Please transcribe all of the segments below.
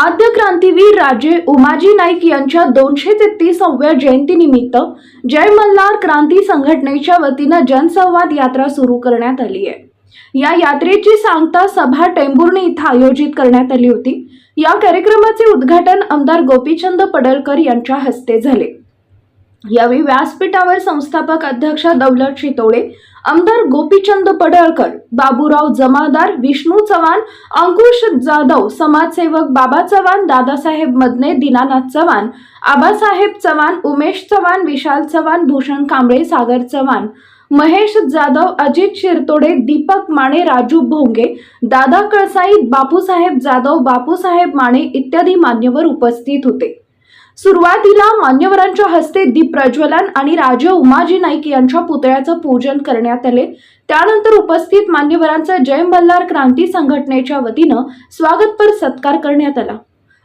आद्य क्रांतीवीर राजे उमाजी नाईक यांच्या दोनशे तेहतीसाव्या जयंतीनिमित्त जय मल्हार क्रांती संघटनेच्या वतीनं जनसंवाद यात्रा सुरू करण्यात आली आहे. या यात्रेची सांगता सभा टेंभुर्णी इथं आयोजित करण्यात आली होती. या कार्यक्रमाचे उद्घाटन आमदार गोपीचंद पडळकर यांच्या हस्ते झाले. यावेळी व्यासपीठावर संस्थापक अध्यक्ष दौलत शितोळे आमदार गोपीचंद पडळकर बाबूराव जमादार विष्णू चव्हाण अंकुश जाधव समाजसेवक बाबा चव्हाण दादासाहेब मदने दीनानाथ चव्हाण आबासाहेब चव्हाण उमेश चव्हाण विशाल चव्हाण भूषण कांबळे सागर चव्हाण महेश जाधव अजित शिरतोडे दीपक माने राजू भोंगे दादा कळसाई बापूसाहेब जाधव बापूसाहेब माने इत्यादी मान्यवर उपस्थित होते. सुरुवातीला मान्यवरांच्या हस्ते दीप प्रज्वलन आणि राजे उमाजी नाईक यांच्या पुतळ्याचं पूजन करण्यात आले. त्यानंतर उपस्थित मान्यवरांचा जय मल्हार क्रांती संघटनेच्या वतीनं स्वागतपर सत्कार करण्यात आला.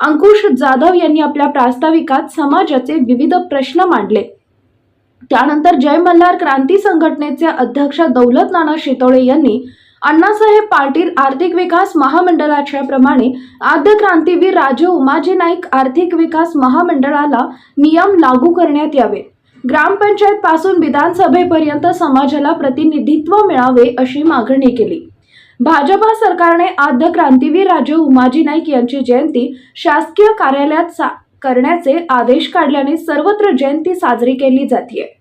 अंकुश जाधव यांनी आपल्या प्रास्ताविकात समाजाचे विविध प्रश्न मांडले. त्यानंतर जय मल्हार क्रांती संघटनेचे अध्यक्ष दौलत नाना शितोळे यांनी अण्णासाहेब पाटील आर्थिक विकास महामंडळाच्या प्रमाणे आद्य क्रांतीवीर राजे उमाजी नाईक आर्थिक विकास महामंडळाला नियम लागू करण्यात यावे. ग्रामपंचायत पासून विधानसभेपर्यंत समाजाला प्रतिनिधित्व मिळावे अशी मागणी केली. भाजपा सरकारने आद्य क्रांतीवीर राजे उमाजी नाईक यांची जयंती शासकीय कार्यालयात सा करण्याचे आदेश काढल्याने सर्वत्र जयंती साजरी केली जाते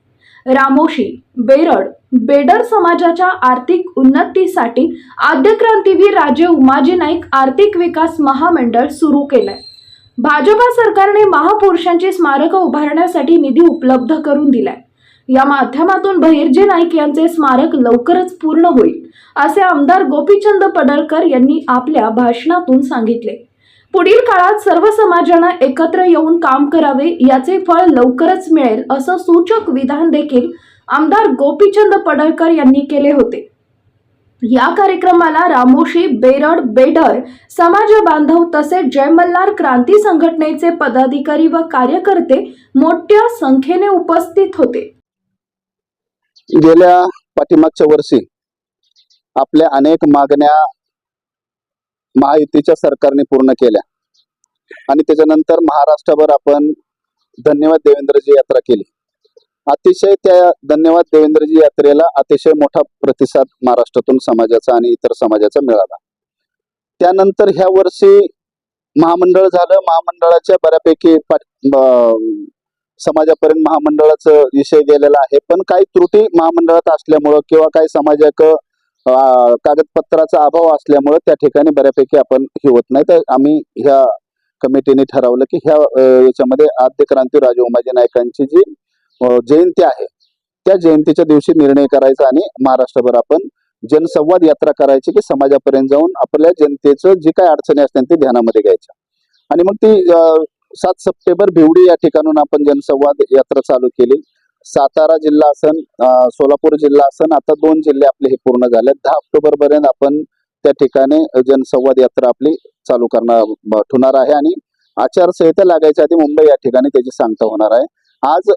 रामोशी बेरड बेडर समाजाच्या आर्थिक उन्नतीसाठी आद्यक्रांतीवीर राजे उमाजी नाईक आर्थिक विकास महामंडळ सुरू केलंय. भाजपा सरकारने महापुरुषांची स्मारकं उभारण्यासाठी निधी उपलब्ध करून दिलाय. या माध्यमातून बहिर्जी नाईक यांचे स्मारक लवकरच पूर्ण होईल असे आमदार गोपीचंद पडळकर यांनी आपल्या भाषणातून सांगितले. पुढील काळात सर्व समाजानं एकत्र येऊन काम करावे याचे फळ लवकरच मिळेल असं सूचक विधान देखील आमदार गोपीचंद पडळकर यांनी केले होते. या कार्यक्रमाला रामोशी बेरड बेडर समाज बांधव तसेच जय मल्हार क्रांती संघटनेचे पदाधिकारी व कार्यकर्ते मोठ्या संख्येने उपस्थित होते. गेल्या पाठीमागच्या वर्षी आपल्या अनेक मागण्या महायुतीच्या सरकारने पूर्ण केल्या. आणि त्याच्यानंतर महाराष्ट्रभर आपण धन्यवाद देवेंद्रजी यात्रा केली. अतिशय त्या धन्यवाद देवेंद्रजी यात्रेला अतिशय मोठा प्रतिसाद महाराष्ट्रातून समाजाचा आणि इतर समाजाचा मिळाला. त्यानंतर ह्या वर्षी महामंडळ झालं. महामंडळाच्या बऱ्यापैकी समाजापर्यंत महामंडळाचा विषय गेलेला आहे. पण काही त्रुटी महामंडळात असल्यामुळं किंवा काही समाजाक कागदपत्राचा अभाव असल्यामुळे त्या ठिकाणी बऱ्यापैकी आपण हे होत नाही. तर आम्ही ह्या कमिटीने ठरवलं की ह्या याच्यामध्ये आद्य क्रांती राजे उमाजी नायकांची जी जयंती आहे त्या जयंतीच्या दिवशी निर्णय करायचा आणि महाराष्ट्रभर आपण जनसंवाद यात्रा करायची की समाजापर्यंत जाऊन आपल्या जनतेचं जी काही अडचणी असतात ते ध्यानामध्ये घ्यायच्या. आणि मग ती सात सप्टेंबर भिवडी या ठिकाणून आपण जनसंवाद यात्रा चालू केली. सातारा जिल्हा असन सोलापूर जिल्हा असन आता दोन जिल्हे आपले हे पूर्ण झाले दहा ऑक्टोबर पर्यंत आपण त्या ठिकाणी जनसंवाद यात्रा आपली चालू करणार ठेवणार आहे आणि आचारसंहिता लागायच्या आधी मुंबई या ठिकाणी त्याची सांगता होणार आहे. आज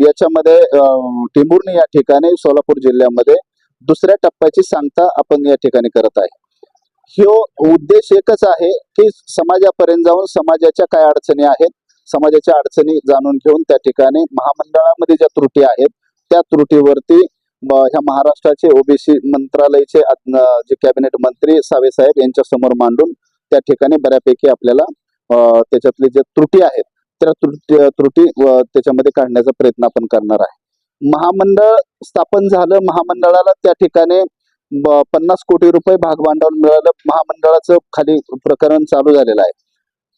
याच्यामध्ये टिंबुर्णी या ठिकाणी सोलापूर जिल्ह्यामध्ये दुसऱ्या टप्प्याची सांगता आपण या ठिकाणी करत आहे. ह्यो उद्देश एकच आहे की समाजापर्यंत जाऊन समाजाच्या काय अडचणी आहेत समाजाच्या अडचणी जाणून घेऊन त्या ठिकाणी महामंडळामध्ये ज्या त्रुटी आहेत त्या त्रुटीवरती ह्या महाराष्ट्राचे ओबीसी मंत्रालयाचे जे कॅबिनेट मंत्री सावे साहेब यांच्या समोर मांडून त्या ठिकाणी बऱ्यापैकी आपल्याला त्याच्यातले जे त्रुटी आहेत त्या त्रुटी त्रुटी व त्याच्यामध्ये काढण्याचा प्रयत्न आपण करणार आहे. महामंडळ स्थापन झालं महामंडळाला त्या ठिकाणी पन्नास कोटी रुपये भागभांडवल मिळालं महामंडळाचं खाली प्रकरण चालू झालेलं आहे.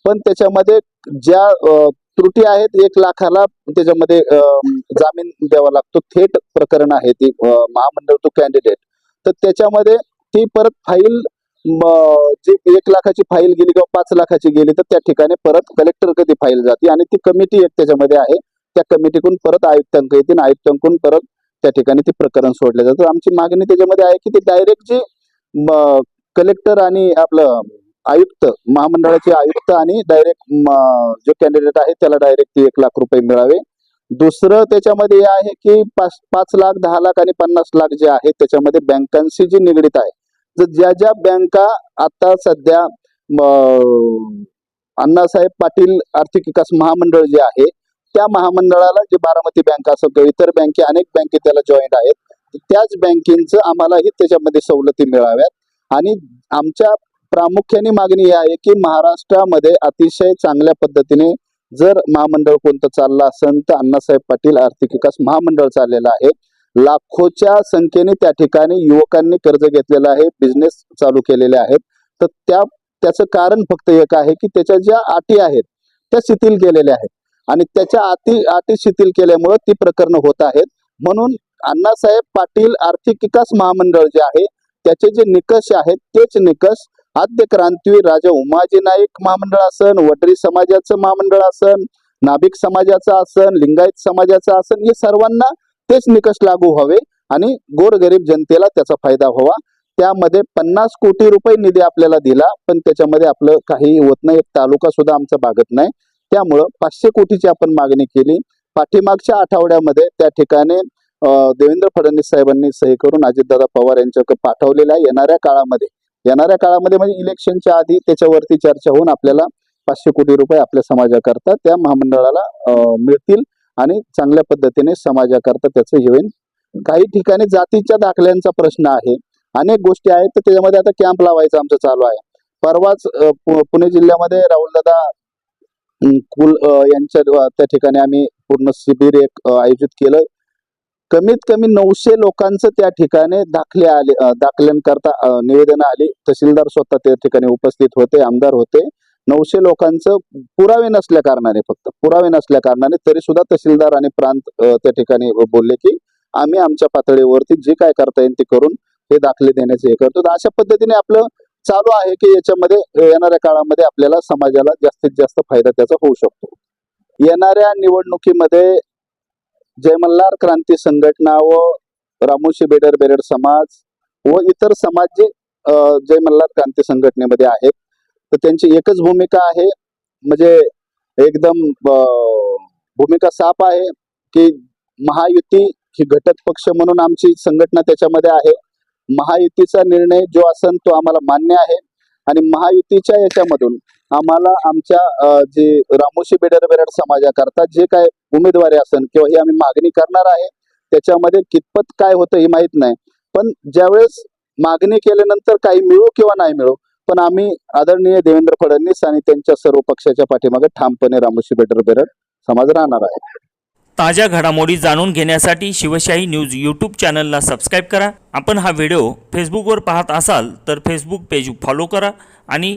पण त्याच्यामध्ये ज्या त्रुटी आहेत एक लाखाला त्याच्यामध्ये जामीन द्यावा लागतो. थेट प्रकरण आहे ती महामंडळ तो कॅन्डिडेट तर त्याच्यामध्ये ती परत फाईल जी एक लाखाची फाईल गेली किंवा पाच लाखाची गेली तर त्या ठिकाणी परत कलेक्टर कधी फाईल जाते? आणि ती कमिटी एक त्याच्यामध्ये आहे. त्या कमिटीकडून परत आयुक्तांक येतील आयुक्तांकडून परत त्या ठिकाणी ते प्रकरण सोडलं जातं. आमची मागणी त्याच्यामध्ये आहे की ते डायरेक्ट जे कलेक्टर आणि आपलं आयुक्त महामंडळाचे आयुक्त आणि डायरेक्ट जो कॅन्डिडेट आहे त्याला डायरेक्ट एक लाख रुपये मिळावे. दुसरं त्याच्यामध्ये हे आहे की पाच पाच लाख दहा लाख आणि पन्नास लाख जे आहे त्याच्यामध्ये बँकांशी जी निगडीत आहे. जर ज्या ज्या बँका आता सध्या अण्णासाहेब पाटील आर्थिक विकास महामंडळ जे आहे त्या महामंडळाला जे बारामती बँक असो किंवा इतर बँके अनेक बँके त्याला जॉईंट आहेत त्याच बँकेचं आम्हालाही त्याच्यामध्ये सवलती मिळाव्यात. आणि आमच्या प्रामुख्याने मागणी ही आहे की महाराष्ट्रामध्ये अतिशय चांगल्या पद्धतीने जर महामंडळ कोणतं चाललं असेल तर अण्णासाहेब पाटील आर्थिक विकास महामंडळ चाललेलं आहे. लाखोच्या संख्येने त्या ठिकाणी युवकांनी कर्ज घेतलेलं आहे बिझनेस चालू केलेले आहेत. तर त्या त्याचं कारण फक्त एक आहे की त्याच्या ज्या अटी आहेत त्या शिथिल केलेल्या आहेत. आणि त्याच्या अटी अटी शिथिल केल्यामुळं ती प्रकरणं होत आहेत. म्हणून अण्णासाहेब पाटील आर्थिक विकास महामंडळ जे आहे त्याचे जे निकष आहेत तेच निकष आद्य क्रांतीवीर राजा उमाजी नाईक महामंडळ आसन वडरी समाजाचं महामंडळ आसन नाभिक समाजाचं आसन लिंगायत समाजाचं आसन हे सर्वांना तेच निकष लागू व्हावे आणि गोरगरीब जनतेला त्याचा फायदा व्हावा. त्यामध्ये पन्नास कोटी रुपये निधी आपल्याला दिला पण त्याच्यामध्ये आपलं काही होत नाही. एक तालुका सुद्धा आमचा भागत नाही. त्यामुळं पाचशे कोटीची आपण मागणी केली. पाठीमागच्या आठवड्यामध्ये त्या ठिकाणी देवेंद्र फडणवीस साहेबांनी सही करून अजितदादा पवार यांच्याकडे पाठवलेल्या येणाऱ्या काळामध्ये येणाऱ्या काळामध्ये म्हणजे इलेक्शनच्या आधी त्याच्यावरती चर्चा होऊन आपल्याला पाचशे कोटी रुपये आपल्या समाजाकरता त्या महामंडळाला मिळतील आणि चांगल्या पद्धतीने समाजाकरता त्याचं हे होईल. काही ठिकाणी जातीच्या दाखल्यांचा प्रश्न आहे. अनेक गोष्टी आहेत तर त्याच्यामध्ये आता कॅम्प लावायचं आमचं चालू आहे. परवाच पु- पुणे जिल्ह्यामध्ये राहुलदादा कुल यांच्या त्या ठिकाणी आम्ही पूर्ण शिबिर एक आयोजित केलं. कमीत कमी नऊशे लोकांचं त्या ठिकाणी दाखले आले दाखल्यांकरता निवेदन आली. तहसीलदार स्वतः त्या ठिकाणी उपस्थित होते आमदार होते. नऊशे लोकांचं पुरावे नसल्या कारणाने फक्त पुरावे नसल्या कारणाने तरी सुद्धा तहसीलदार आणि प्रांत त्या ठिकाणी बोलले की आम्ही आमच्या पातळीवरती जे काय करता येईल ते करून हे दाखले देण्याचे हे करतो. तर अशा पद्धतीने आपलं चालू आहे की याच्यामध्ये येणाऱ्या काळामध्ये आपल्याला समाजाला जास्तीत जास्त फायदा त्याचा होऊ शकतो. येणाऱ्या निवडणुकीमध्ये जय मल्हार क्रांती संघटना व रामोशी बेडर बेरड समाज व इतर समाज जे जय मल्हार क्रांती संघटनेमध्ये आहेत. तर त्यांची एकच भूमिका आहे म्हणजे एकदम भूमिका साफ आहे की महायुती ही घटक पक्ष म्हणून आमची संघटना त्याच्यामध्ये आहे. महायुतीचा निर्णय जो असन तो आम्हाला मान्य आहे आणि महायुतीच्या याच्यामधून आम्हाला आमच्या जे रामोशी बेडर बेरड समाजाकरता जे काय उमेदवारी असन किंवा ही आम्ही मागणी करणार आहे त्याच्यामध्ये कितपत काय होतं हे माहीत नाही. पण ज्यावेळेस मागणी केल्यानंतर काही मिळू किंवा नाही मिळू पण आम्ही आदरणीय देवेंद्र फडणवीस आणि त्यांच्या सर्व पक्षाच्या पाठीमागे ठामपणे रामोशी बेडर बेरड समाज राहणार आहे. ताज्या घडामोडी जाणून घेण्यासाठी शिवशाही न्यूज यूट्यूब चॅनलला सबस्क्राईब करा. आपण हा व्हिडिओ फेसबुकवर पाहत असाल तर फेसबुक पेज फॉलो करा आणि